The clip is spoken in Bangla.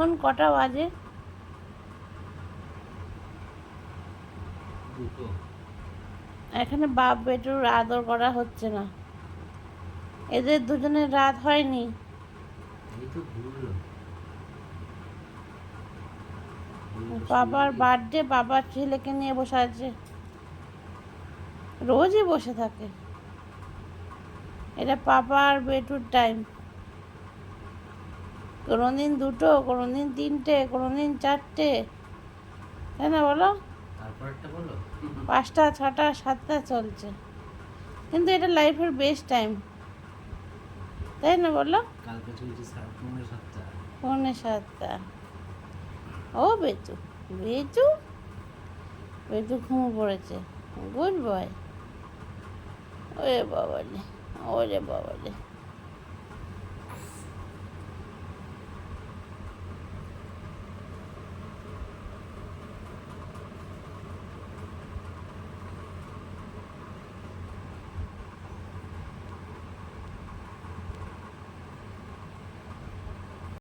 এখন কটা বাজে? এখানে বাপ বেটুর আদর করা হচ্ছে না। এদের দুজনের রাত হয়নি। বাবার বার্থডে বাবার ছেলেকে নিয়ে বসে আছে। রোজই বসে থাকে। এটা পাপা আর বেটুর টাইম কোনোদিন দুটো কোনো দিন তিনটে কোনো দিন চারটে। তাই না বলো? পাঁচটা ছটা সাতটা চলছে। কিন্তু এটা লাইফের বেস্ট টাইম তাই না বলো? পৌনে সাতটা। ও বেচু বেচু বেচু ঘুমো পড়েছে। গুড বয় ওরে বাবালে ওরে বাবালে